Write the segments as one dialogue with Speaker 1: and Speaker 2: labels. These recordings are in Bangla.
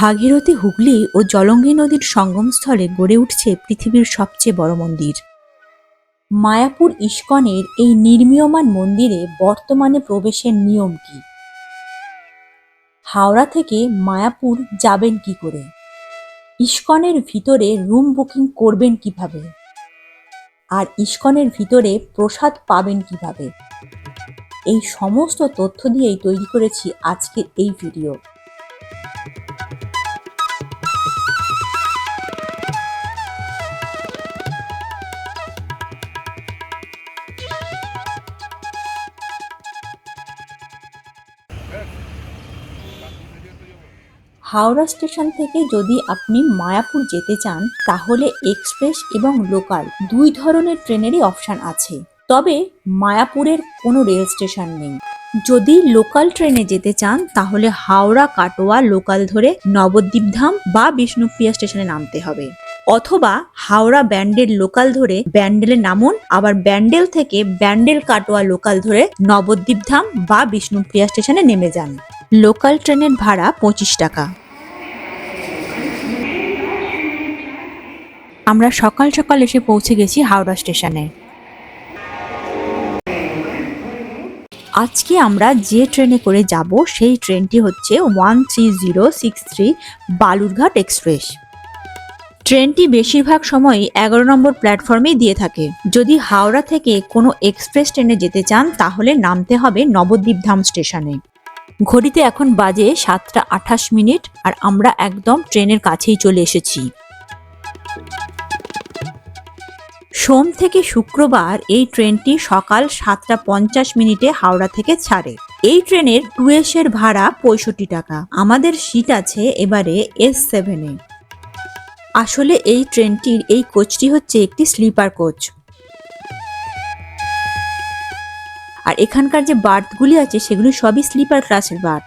Speaker 1: ভাগীরথী হুগলি ও জলঙ্গি নদীর সঙ্গমস্থলে গড়ে উঠছে পৃথিবীর সবচেয়ে বড় মন্দির। মায়াপুর ইস্কনের এই নির্মীয়মান মন্দিরে বর্তমানে প্রবেশের নিয়ম কি? হাওড়া থেকে মায়াপুর যাবেন কি করে? ইস্কনের ভিতরে রুম বুকিং করবেন কীভাবে? আর ইস্কনের ভিতরে প্রসাদ পাবেন কীভাবে? এই সমস্ত তথ্য দিয়েই তৈরি করেছি আজকের এই ভিডিও। হাওড়া স্টেশন থেকে যদি আপনি মায়াপুর যেতে চান, তাহলে এক্সপ্রেস এবং লোকাল দুই ধরনের ট্রেনেরই অপশান আছে। তবে মায়াপুরের কোনো রেল স্টেশন নেই। যদি লোকাল ট্রেনে যেতে চান, তাহলে হাওড়া, কাটোয়া, লোকাল ধরে নবদ্বীপধাম বা বিষ্ণুপ্রিয়া স্টেশনে নামতে হবে। অথবা হাওড়া ব্যান্ডেল লোকাল ধরে ব্যান্ডেলে নামুন, আবার ব্যান্ডেল থেকে ব্যান্ডেল, কাটোয়া লোকাল ধরে নবদ্বীপধাম বা বিষ্ণুপ্রিয়া স্টেশনে নেমে যান। লোকাল ট্রেনের ভাড়া পঁচিশ টাকা। আমরা সকাল সকাল এসে পৌঁছে গেছি হাওড়া স্টেশনে। আজকে আমরা যে ট্রেনে করে যাব, সেই ট্রেনটি হচ্ছে one three zero six three Balurghat express. ট্রেনটি বেশিরভাগ সময়ই এগারো নম্বর প্ল্যাটফর্মেই দিয়ে থাকে। যদি হাওড়া থেকে কোনো এক্সপ্রেস ট্রেনে যেতে চান, তাহলে নামতে হবে নবদ্বীপ ধাম স্টেশনে। ঘড়িতে এখন বাজে সাতটা আঠাশ মিনিট আর আমরা একদম ট্রেনের কাছেই চলে এসেছি। সোম থেকে শুক্রবার এই ট্রেনটি সকাল সাতটা পঞ্চাশ মিনিটে হাওড়া থেকে ছাড়ে। এই ট্রেনের টুয়েস এর ভাড়া পঁয়ষট্টি টাকা। আমাদের সিট আছে এবারে এস সেভেনে। আসলে এই ট্রেনটির এই কোচটি হচ্ছে একটি স্লিপার কোচ। আর এখানকার যে বার্থগুলি আছে, সেগুলি সবই স্লিপার ক্লাসের বার্থ।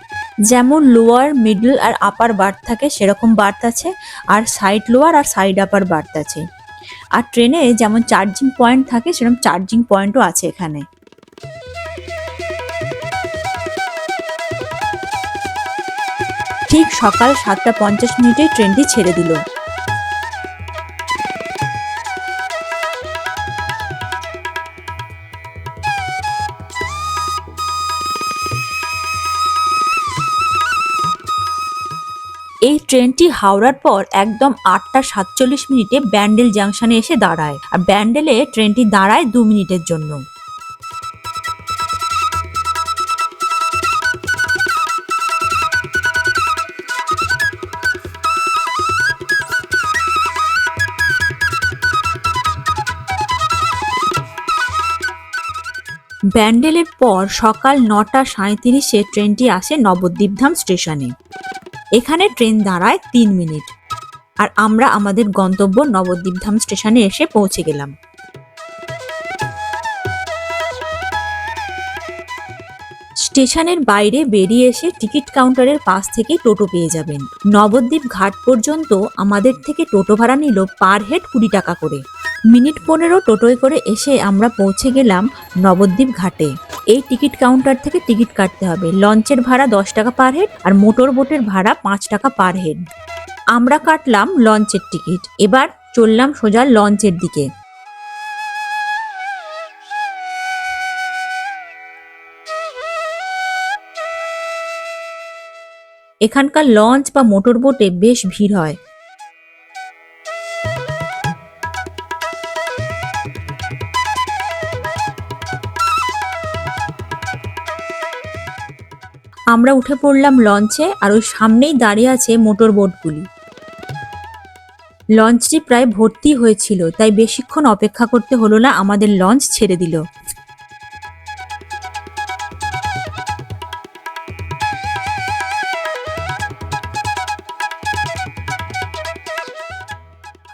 Speaker 1: যেমন লোয়ার মিডল আর আপার বার্থ থাকে, সেরকম বার্থ আছে। আর সাইড লোয়ার আর সাইড আপার বার্থ আছে। আর ট্রেনে যেমন চার্জিং পয়েন্ট থাকে, সেরকম চার্জিং পয়েন্টও আছে এখানে। ঠিক সকাল সাতটা পঞ্চাশ মিনিটে ট্রেনটি ছেড়ে দিল। ট্রেনটি হাওড়ার পর একদম আটটা সাতচল্লিশ মিনিটে ব্যান্ডেল জাংশনে এসে দাঁড়ায়। আর ব্যান্ডেলে ট্রেনটি দাঁড়ায় দু মিনিটের জন্য। ব্যান্ডেলের পর সকাল নটা সাঁত্রিশে ট্রেনটি আসে নবদ্বীপধাম স্টেশনে। এখানে ট্রেন দাঁড়ায় তিন মিনিট। আর আমরা আমাদের গন্তব্য নবদ্বীপধাম স্টেশনে এসে পৌঁছে গেলাম। স্টেশনের বাইরে বেরিয়ে এসে টিকিট কাউন্টারের পাশ থেকে টোটো পেয়ে যাবেন। নবদ্বীপ ঘাট পর্যন্ত আমাদের থেকে টোটো ভাড়া নিল পার হেড কুড়ি টাকা করে। মিনিট পনেরো টোটোয় করে এসে আমরা পৌঁছে গেলাম নবদ্বীপ ঘাটে। এই টিকিট কাউন্টার থেকে টিকিট কাটতে হবে। লঞ্চের ভাড়া দশ টাকা পার হেড আর মোটর বোটের ভাড়া পাঁচ টাকা পার হেড আমরা কাটলাম লঞ্চের টিকিট। এবার চললাম সোজা লঞ্চের দিকে। এখানকার লঞ্চ বা মোটর বোটে বেশ ভিড় হয়। আমরা উঠে পড়লাম লঞ্চে আর ওই সামনেই দাঁড়িয়ে আছে মোটর বোটগুলি। লঞ্চটি প্রায় ভর্তি হয়েছিল, তাই বেশিক্ষণ অপেক্ষা করতে হলো না, আমাদের লঞ্চ ছেড়ে দিল।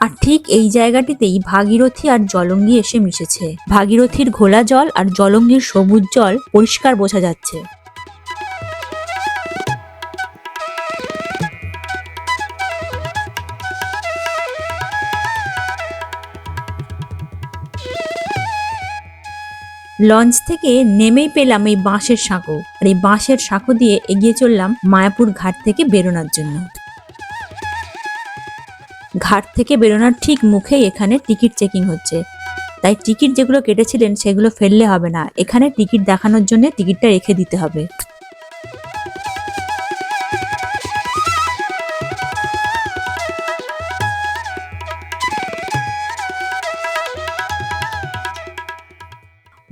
Speaker 1: আর ঠিক এই জায়গাটিতেই ভাগীরথী আর জলঙ্গি এসে মিশেছে। ভাগীরথীর ঘোলা জল আর জলঙ্গির সবুজ জল পরিষ্কার বোঝা যাচ্ছে। লঞ্চ থেকে নেমেই পেলাম এই বাঁশের সাঁকো আর এই বাঁশের সাঁকো দিয়ে এগিয়ে চললাম মায়াপুর ঘাট থেকে বেরোনোর জন্য। ঘাট থেকে বেরোনোর ঠিক মুখেই এখানে টিকিট চেকিং হচ্ছে। তাই টিকিট যেগুলো কেটেছিলেন সেগুলো ফেললে হবে না। এখানে টিকিট দেখানোর জন্য টিকিটটা রেখে দিতে হবে।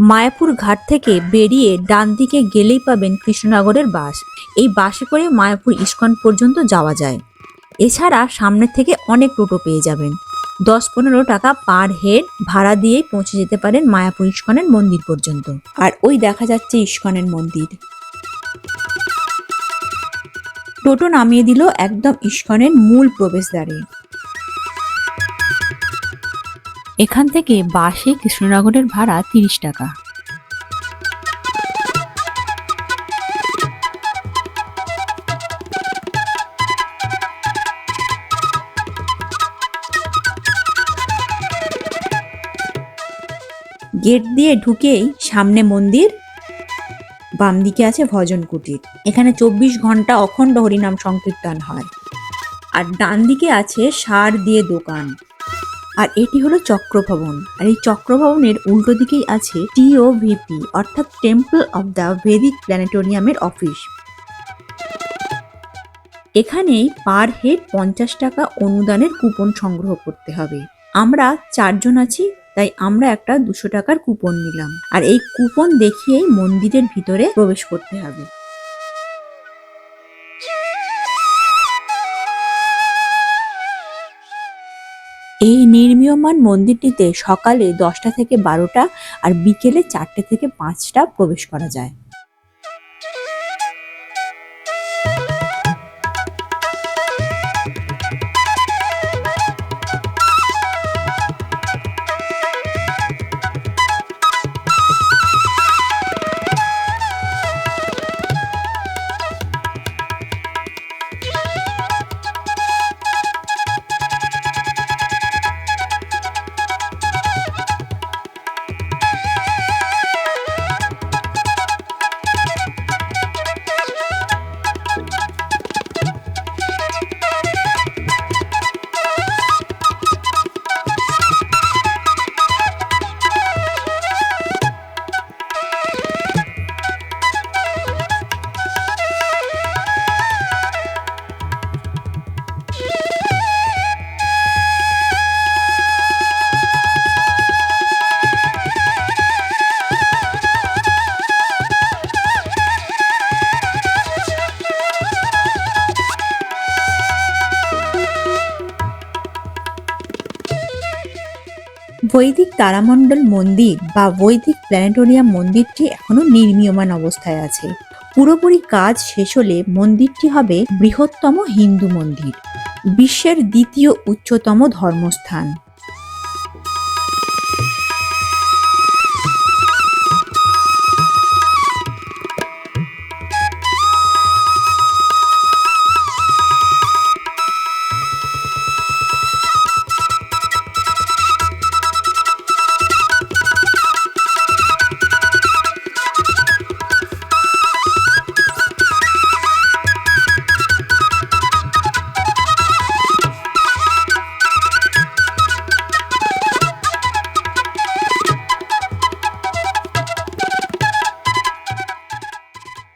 Speaker 1: মায়াপুর ঘাট থেকে বেরিয়ে ডান দিকে গেলেই পাবেন কৃষ্ণনগরের বাস। এই বাসে করে মায়াপুর ইস্কন পর্যন্ত যাওয়া যায়। এছাড়া সামনের থেকে অনেক টোটো পেয়ে যাবেন। দশ পনেরো টাকা পার হেড ভাড়া দিয়েই পৌঁছে যেতে পারেন মায়াপুর ইস্কনের মন্দির পর্যন্ত। আর ওই দেখা যাচ্ছে ইস্কনের মন্দির। টোটো নামিয়ে দিল একদম ইস্কনের মূল প্রবেশদ্বারে। এখান থেকে বাসে কৃষ্ণনগরের ভাড়া তিরিশ টাকা। গেট দিয়ে ঢুকেই সামনে মন্দির, বাম দিকে আছে ভজন কুটির। এখানে চব্বিশ ঘণ্টা অখণ্ড হরিনাম সংকীর্তন হয়। আর ডান দিকে আছে সার দিয়ে দোকান। আর এটি হলো চক্রভবন। আর এই চক্রভবনের উল্টো দিকেই আছে টিওভিপি অর্থাৎ টেম্পল অফ দ্য ভেদিক প্ল্যানেটোরিয়ামের অফিস। এখানেই পার হেড পঞ্চাশ টাকা অনুদানের কুপন সংগ্রহ করতে হবে। আমরা চারজন আছি, তাই আমরা একটা দুশো টাকার কুপন নিলাম। আর এই কুপন দেখিয়েই মন্দিরের ভিতরে প্রবেশ করতে হবে। এই নির্মীয়মান মন্দিরটিতে সকালে দশটা থেকে বারোটা আর বিকেলে চারটে থেকে পাঁচটা প্রবেশ করা যায়। বৈদিক তারামণ্ডল মন্দির বা বৈদিক প্ল্যানেটোরিয়াম মন্দিরটি এখনও নির্মীয়মান অবস্থায় আছে। পুরোপুরি কাজ শেষ হলে মন্দিরটি হবে বৃহত্তম হিন্দু মন্দির, বিশ্বের দ্বিতীয় উচ্চতম ধর্মস্থান।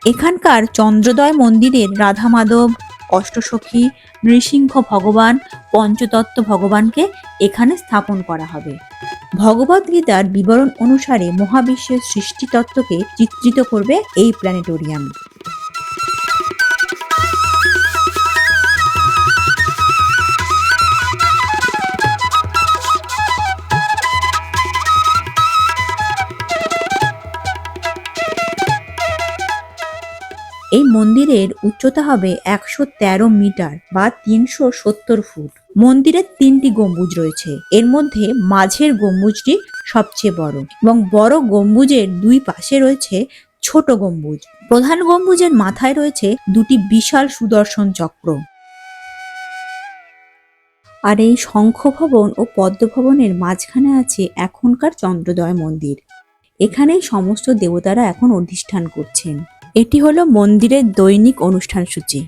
Speaker 1: এখানকার চন্দ্রোদয় মন্দিরের রাধা মাধব অষ্টসখী, নৃসিংহ ভগবান, পঞ্চতত্ত্ব ভগবানকে এখানে স্থাপন করা হবে। ভগবদ্গীতার বিবরণ অনুসারে মহাবিশ্বের সৃষ্টিতত্ত্বকে চিত্রিত করবে এই প্ল্যানেটোরিয়াম। মন্দিরের উচ্চতা হবে একশো তেরো মিটার বা তিনশো সত্তর ফুট। মন্দিরের তিনটি গম্বুজ রয়েছে। এর মধ্যে মাঝের গম্বুজটি সবচেয়ে বড় এবং বড় গম্বুজের দুই পাশে রয়েছে ছোট গম্বুজ। প্রধান গম্বুজের মাথায় রয়েছে দুটি বিশাল সুদর্শন চক্র। আর এই শঙ্খ ভবন ও পদ্মভবনের মাঝখানে আছে এখনকার চন্দ্রোদয় মন্দির। এখানেই সমস্ত দেবতারা এখন অধিষ্ঠান করছেন। এটি হলো মন্দিরের দৈনিক অনুষ্ঠান সূচি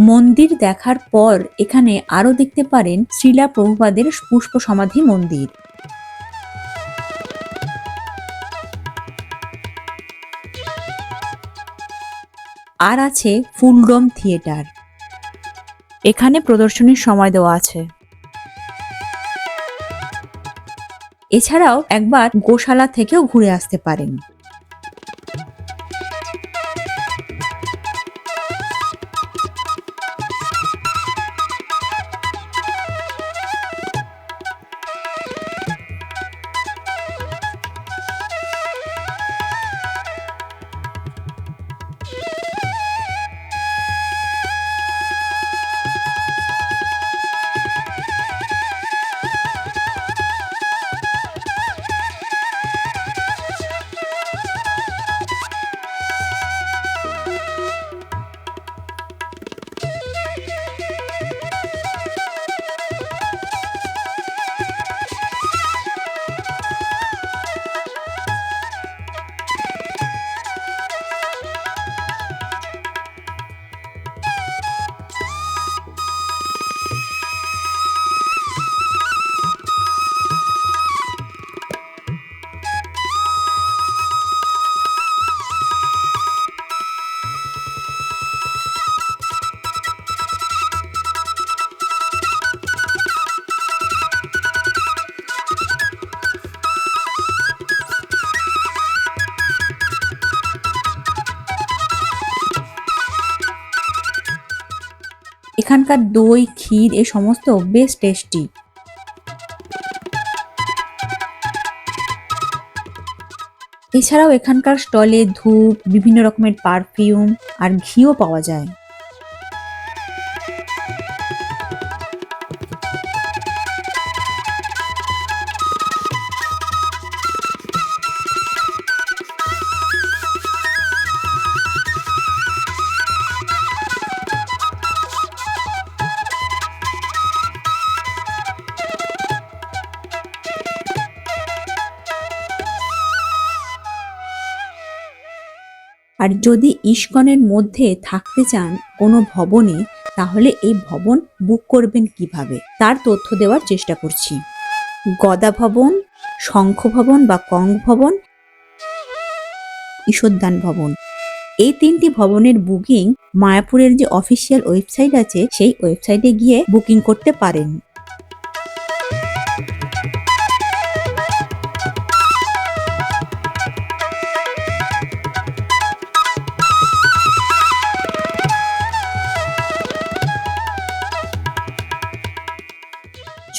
Speaker 1: মন্দির দেখার পর এখানে আরও দেখতে পারেন শ্রীলা প্রভুপাদের পুষ্প সমাধি মন্দির। আর আছে ফুলডম থিয়েটার। এখানে প্রদর্শনীর সময় দেওয়া আছে। এছাড়াও একবার গোশালা থেকেও ঘুরে আসতে পারেন। এখানকার দই, ক্ষীর, এ সমস্ত বেশ টেস্টি এছাড়াও এখানকার স্টলে ধূপ, বিভিন্ন রকমের পারফিউম আর ঘিও পাওয়া যায়। যদি ইস্কনের মধ্যে থাকতে চান কোনো ভবনে, তাহলে এই ভবন বুক করবেন কীভাবে? তার তথ্য দেওয়ার চেষ্টা করছি। গদা ভবন শঙ্খ ভবন বা কং ভবন ঈশ্বরদান ভবন। এই তিনটি ভবনের বুকিং মায়াপুরের যে অফিসিয়াল ওয়েবসাইট আছে, সেই ওয়েবসাইটে গিয়ে বুকিং করতে পারেন।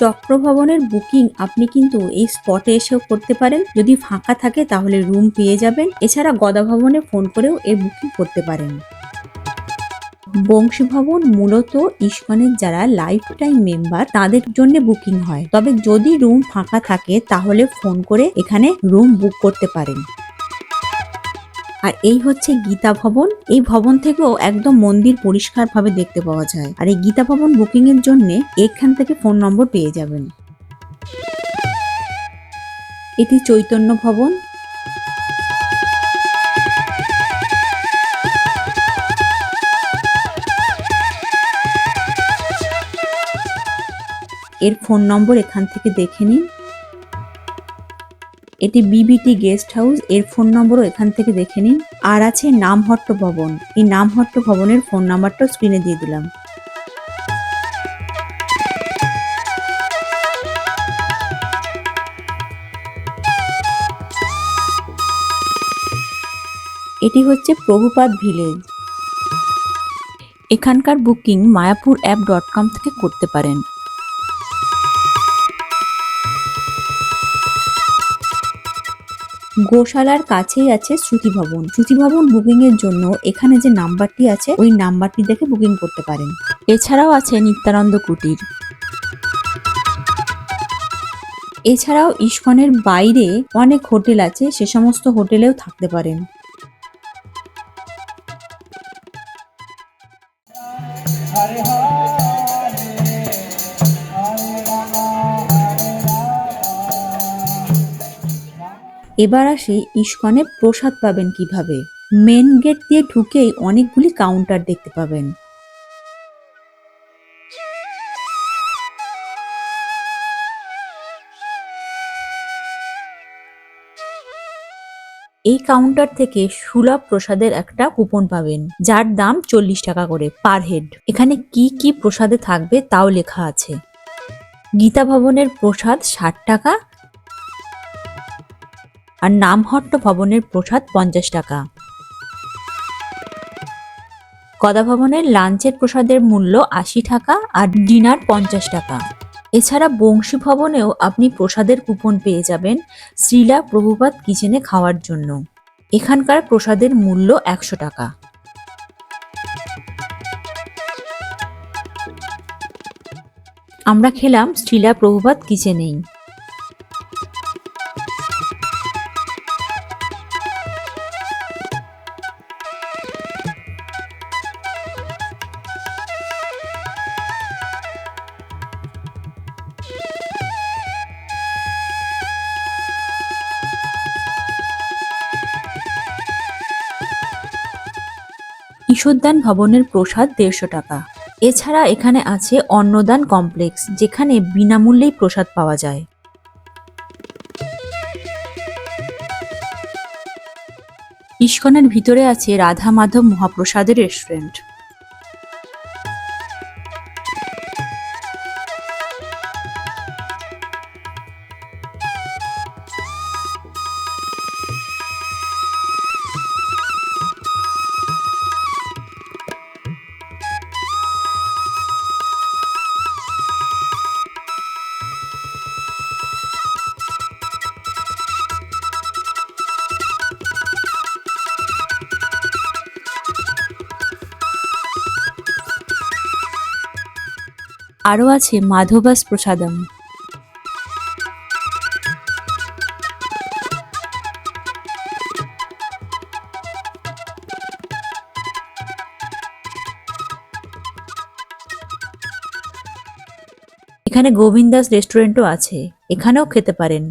Speaker 1: চক্রভবনের বুকিং আপনি কিন্তু এই স্পটে এসেও করতে পারেন। যদি ফাঁকা থাকে তাহলে রুম পেয়ে যাবেন। এছাড়া গদা ভবনে ফোন করেও এর বুকিং করতে পারেন। বংশী ভবন মূলত ইস্কনের যারা লাইফ টাইম মেম্বার তাদের জন্য বুকিং হয়। তবে যদি রুম ফাঁকা থাকে তাহলে ফোন করে এখানে রুম বুক করতে পারেন। আর এই হচ্ছে গীতা ভবন। এই ভবন থেকেও একদম মন্দির পরিষ্কারভাবে দেখতে পাওয়া যায়। আর এই গীতা ভবন বুকিং এর জন্য এখান থেকে ফোন নম্বর পেয়ে যাবেন। এটি চৈতন্য ভবন। এর ফোন নম্বর এখান থেকে দেখে নিন। এটি বিবিটি গেস্ট হাউস এর ফোন নম্বরও এখান থেকে দেখে নিন। আর আছে নামহট্ট ভবন। এই নামহট্ট ভবনের ফোন নাম্বারটাও স্ক্রিনে দিয়ে দিলাম। এটি হচ্ছে প্রভুপাদ ভিলেজ এখানকার booking Mayapur app dot com থেকে করতে পারেন। গোশালার কাছেই আছে শ্রুতি ভবন শ্রুতি ভবন বুকিং এর জন্য এখানে যে নাম্বারটি আছে, ওই নাম্বারটি দেখে বুকিং করতে পারেন। এছাড়াও আছে নিত্যানন্দ কুটির। এছাড়াও ইস্কনের বাইরে অনেক হোটেল আছে, সে সমস্ত হোটেলেও থাকতে পারেন। এবার আসি ইস্কনে প্রসাদ পাবেন কীভাবে। মেন গেট দিয়ে ঢুকেই অনেকগুলি কাউন্টার দেখতে পাবেন। এই কাউন্টার থেকে সুলভ প্রসাদের একটা কুপন পাবেন, যার দাম চল্লিশ টাকা করে পার হেড এখানে কি কি প্রসাদে থাকবে তাও লেখা আছে। গীতা ভবনের প্রসাদ ষাট টাকা আর নামহট্ট ভবনের প্রসাদ পঞ্চাশ টাকা। গদা ভবনের লাঞ্চের প্রসাদের মূল্য আশি টাকা আর ডিনার পঞ্চাশ টাকা। এছাড়া বংশী ভবনেও আপনি প্রসাদের কুপন পেয়ে যাবেন শ্রীলা প্রভুপাত কিচেনে খাওয়ার জন্য। এখানকার প্রসাদের মূল্য একশো টাকা। আমরা খেলাম শ্রীলা প্রভুপাত কিচেনেই। ঈশ্বরদান ভবনের প্রসাদ দেড়শো টাকা। এছাড়া এখানে আছে অন্নদান কমপ্লেক্স, যেখানে বিনামূল্যেই প্রসাদ পাওয়া যায়। ইস্কনের ভিতরে আছে রাধা মাধব মহাপ্রসাদের রেস্টুরেন্ট। আরও আছে মাধবাস প্রসাদম। এখানে গোবিন্দাস রেস্টুরেন্টও আছে এখানেও খেতে পারেন।